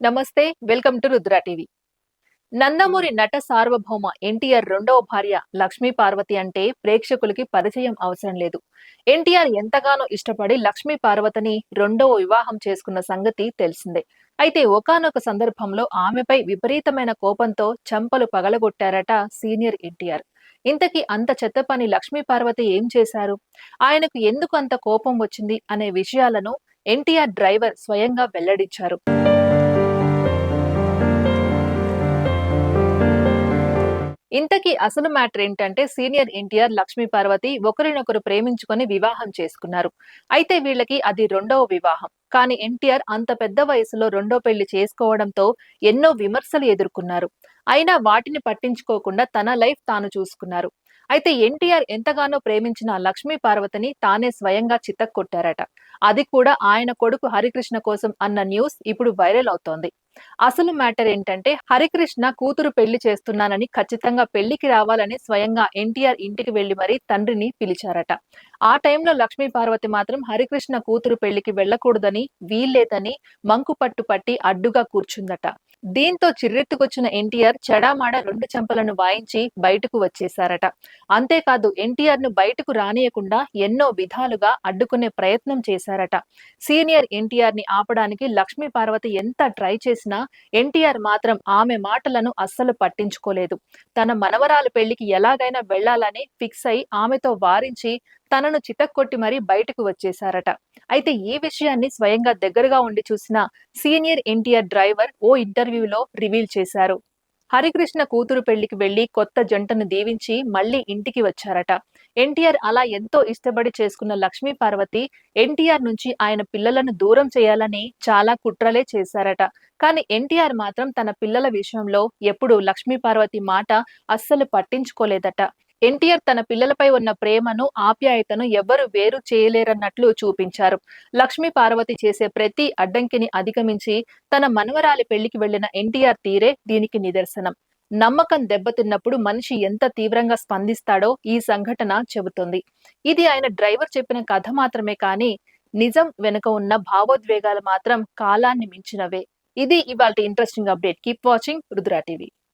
నమస్తే welcome to Rudra TV. Nandamuri నట సార్వభౌమ ఎన్టీఆర్ రెండవ భార్య లక్ష్మీ పార్వతి అంటే ప్రేక్షకులకి పరిచయం అవసరం లేదు. ఎన్టీఆర్ ఎంతగానో ఇష్టపడి లక్ష్మీ పార్వతిని రెండవ వివాహం చేసుకున్న సంగతి తెలిసిందే. అయితే ఒకానొక సందర్భంలో ఆమెపై విపరీతమైన కోపంతో చంపలు పగలగొట్టారట సీనియర్ ఎన్టీఆర్. ఇంతకీ అంత చెత్త పని లక్ష్మీ పార్వతి ఏం చేశారు? ఆయనకు ఎందుకు అంత కోపం వచ్చింది అనే విషయాలను ఎన్టీఆర్ డ్రైవర్ స్వయంగా వెల్లడించారు. ఇంతకీ అసలు మ్యాటర్ ఏంటంటే సీనియర్ ఎన్టీఆర్ లక్ష్మీ పార్వతి ఒకరినొకరు ప్రేమించుకొని వివాహం చేసుకున్నారు. అయితే వీళ్ళకి అది రెండవ వివాహం. కానీ ఎన్టీఆర్ అంత పెద్ద వయసులో రెండో పెళ్ళి చేసుకోవడంతో ఎన్నో విమర్శలు ఎదుర్కొన్నారు. అయినా వాటిని పట్టించుకోకుండా తన లైఫ్ తాను చూసుకున్నారు. అయితే ఎన్టీఆర్ ఎంతగానో ప్రేమించిన లక్ష్మీ పార్వతిని తానే స్వయంగా చిత్తక్కొట్టారట అది కూడా ఆయన కొడుకు హరికృష్ణ కోసం అన్న న్యూస్ ఇప్పుడు వైరల్ అవుతోంది. అసలు మ్యాటర్ ఏంటంటే హరికృష్ణ కూతురు పెళ్ళి చేస్తున్నానని ఖచ్చితంగా పెళ్ళికి రావాలని స్వయంగా ఎన్టీఆర్ ఇంటికి వెళ్ళి మరీ తండ్రిని పిలిచారట. ఆ టైంలో లక్ష్మీ పార్వతి మాత్రం హరికృష్ణ కూతురు పెళ్ళికి వెళ్ళకూడదని వీల్లేదని మంకు పట్టు పట్టి అడ్డుగా కూర్చుందట. దీంతో చిర్రెత్తుకొచ్చిన ఎన్టీఆర్ చెడామాడ రెండు చెంపలను వాయించి బయటకు వచ్చేశారట. అంతేకాదు ఎన్టీఆర్ను బయటకు రానియకుండా ఎన్నో విధాలుగా అడ్డుకునే ప్రయత్నం చేశారట. సీనియర్ ఎన్టీఆర్ని ఆపడానికి లక్ష్మీ పార్వతి ఎంత ట్రై చేసినా ఎన్టీఆర్ మాత్రం ఆమె మాటలను అస్సలు పట్టించుకోలేదు. తన మనవరాలు పెళ్ళికి ఎలాగైనా వెళ్ళాలని ఫిక్స్ అయి ఆమెతో వారించి తనను చితక్కొట్టి మరీ బయటకు వచ్చేశారట. అయితే ఈ విషయాన్ని స్వయంగా దగ్గరగా ఉండి చూసిన సీనియర్ ఎన్టీఆర్ డ్రైవర్ ఓ ఇంటర్వ్యూలో రివీల్ చేశారు. హరికృష్ణ కూతురు పెళ్ళికి వెళ్ళి కొత్త జంటను దీవించి మళ్ళీ ఇంటికి వచ్చారట. ఎన్టీఆర్ అలా ఎంతో ఇష్టపడి చేసుకున్న లక్ష్మీ పార్వతి ఎన్టీఆర్ నుంచి ఆయన పిల్లలను దూరం చేయాలని చాలా కుట్రలే చేశారట. కానీ ఎన్టీఆర్ మాత్రం తన పిల్లల విషయంలో ఎప్పుడు లక్ష్మీ పార్వతి మాట అస్సలు పట్టించుకోలేదట. ఎన్టీఆర్ తన పిల్లలపై ఉన్న ప్రేమను ఆప్యాయతను ఎవ్వరు వేరు చేయలేరన్నట్లు చూపించారు. లక్ష్మీ పార్వతి చేసే ప్రతి అడ్డంకిని అధిగమించి తన మనవరాలి పెళ్ళికి వెళ్ళిన ఎన్టీఆర్ తీరే దీనికి నిదర్శనం. నమ్మకం దెబ్బతిన్నప్పుడు మనిషి ఎంత తీవ్రంగా స్పందిస్తాడో ఈ సంఘటన చెబుతుంది. ఇది ఆయన డ్రైవర్ చెప్పిన కథ మాత్రమే కానీ నిజం వెనుక ఉన్న భావోద్వేగాలు మాత్రం కాలాన్ని మించినవే. ఇది ఇవాళ interesting update. Keep watching Rudra TV.